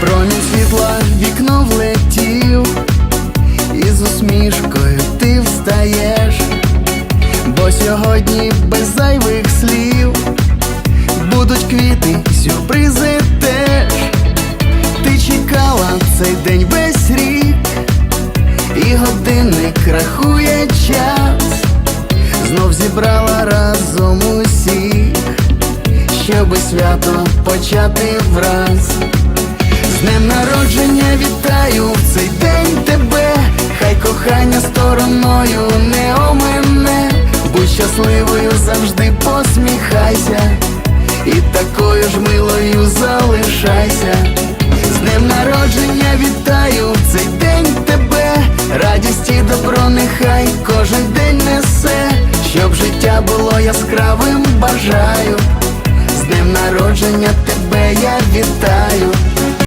Промінь світла вікно влетів, і з усмішкою ти встаєш, бо сьогодні без зайвих слів. Будуть квіти, сюрпризи теж. Ти чекала цей день весь рік, і годинник рахує час, знов зібрала разом усіх, щоби свято почати враз. З днем народження вітаю в цей день тебе, хай кохання стороною не омине, будь щасливою завжди посміхайся, і такою ж милою залишайся. З днем народження вітаю в цей день тебе, радість і добро, нехай кожен день несе, щоб життя було яскравим, бажаю. З днем народження тебе я вітаю.